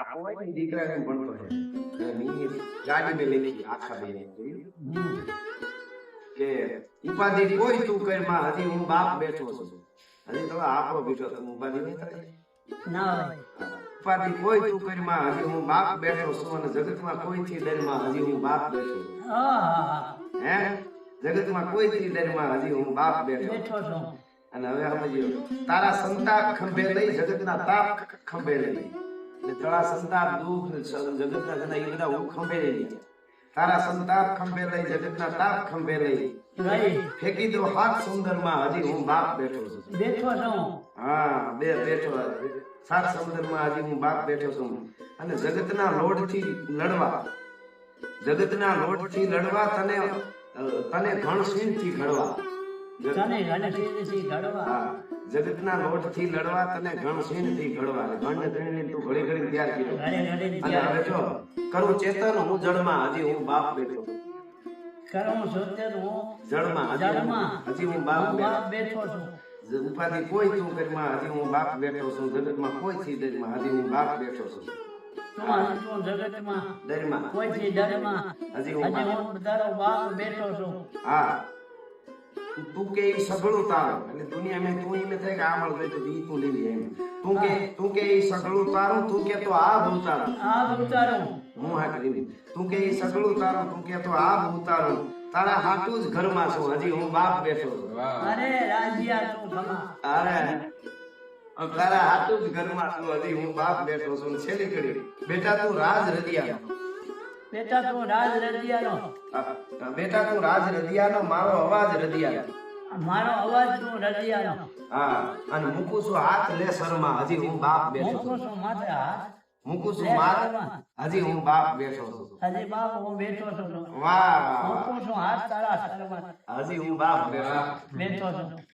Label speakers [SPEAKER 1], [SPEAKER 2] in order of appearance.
[SPEAKER 1] આપો હોય ને દીકરાને ભણતો છે અને મી ગાડી મેં લખી આખા બેને જોયું? કે ઉપાધિ કોઈ તું કરમાં હજી હું બાપ બેઠો છું હજી તો આપો બેઠો તું ઉપાધિ નહીં થાય
[SPEAKER 2] ના હોય
[SPEAKER 1] ઉપાધિ કોઈ તું કરમાં હજી હું બાપ બેઠો છું અને જગતમાં કોઈ થી દરમાં હજી હું બાપ બેઠો છું
[SPEAKER 2] આહા,
[SPEAKER 1] હે જગતમાં કોઈ થી દરમાં હજી હું બાપ બેઠો છું.
[SPEAKER 2] બેઠો છું
[SPEAKER 1] અને હવે સમજો તારા સંતાપ ખંભે લઈ જગતના તાપ ખંભે લઈ એટલે તારા સંતાપ દુઃખ જગતના ઘણા એ બધા હું ખંભે લઈ ગયા તારા સંતાપ ખંભે લઈ જગતના તાપ ખંભે લઈ. ફેંકી દો હાથ સુંદરમાં હજી હું બાપ બેઠો છું.
[SPEAKER 2] બેઠો છું.
[SPEAKER 1] હા બે બેઠો સાત સમુદ્રમાં હજી હું બાપ બેઠો છું. અને જગતના લોઢથી લડવા. જગતના લોઢથી લડવા તને તને થી ઘડવા.
[SPEAKER 2] તને થી ઘડવા.
[SPEAKER 1] હા, લોટથી લડવા તને ઘણશીનથી ઘડવા ગણ ઘણીને તું ઘડી ઘડી ત્યાર કર્યો. અને હવે જો કરું ચેતન હું જળમાં હજી હું બાપ બેઠો.
[SPEAKER 2] કરું સોતેર હું
[SPEAKER 1] જળમાં
[SPEAKER 2] જળમાં.
[SPEAKER 1] હજી હું બાપ બેઠો.
[SPEAKER 2] છું.
[SPEAKER 1] ઉપાધિ કોઈ તું કરીમાં હજી હું બાપ બેઠો છું. જગતમાં કોઈ થી દરમાં હજી હું બાપ બેઠો છું.
[SPEAKER 2] જગતમાં
[SPEAKER 1] દરમાં
[SPEAKER 2] કોઈથી ડરમાં
[SPEAKER 1] હજી
[SPEAKER 2] હજી હું તારો બાપ બેઠો છું.
[SPEAKER 1] હા. તું કે ઈ સગળું તારું એટલે દુનિયામાં તું ઈ થાય કે આ મળે તો ઈ તું લેવી એમ. તું કે તું કે સગળું તારું તું કે તો આ ભૂતારું
[SPEAKER 2] આ ઉતારું
[SPEAKER 1] હું હા કરી તું કે સગળું તારું તું કે તો આ ભૂતારું તારા હાટું જ ઘરમાં છું. હજી હું બાપ બેઠો છું.
[SPEAKER 2] અરે રાજ્યા તું
[SPEAKER 1] અરે તારા હાટું જ ઘરમાં છું. હજી હું બાપ બેઠો છું. છેલ્લી ઘડી. બેટા તું રાજ રદિયા
[SPEAKER 2] બેટા તું રાજ રદિયાનો.
[SPEAKER 1] બેટા તું રાજ રદિયાનો મારો અવાજ રદિયાનો.
[SPEAKER 2] મારો અવાજ તું રદિયાનો.
[SPEAKER 1] હા અને મૂકું છું હાથ લે શર્મા હજી હું બાપ બેઠો
[SPEAKER 2] મૂકું
[SPEAKER 1] છું
[SPEAKER 2] માથે હાથ
[SPEAKER 1] મૂકું છું માથ હજી હું બાપ બેઠો છું.
[SPEAKER 2] હજી બાપ હું બેઠો છું.
[SPEAKER 1] વાહ. વાહ
[SPEAKER 2] મૂકું છું હાથ તારા
[SPEAKER 1] શર્મા. હજી હું બાપ
[SPEAKER 2] બેઠો છું.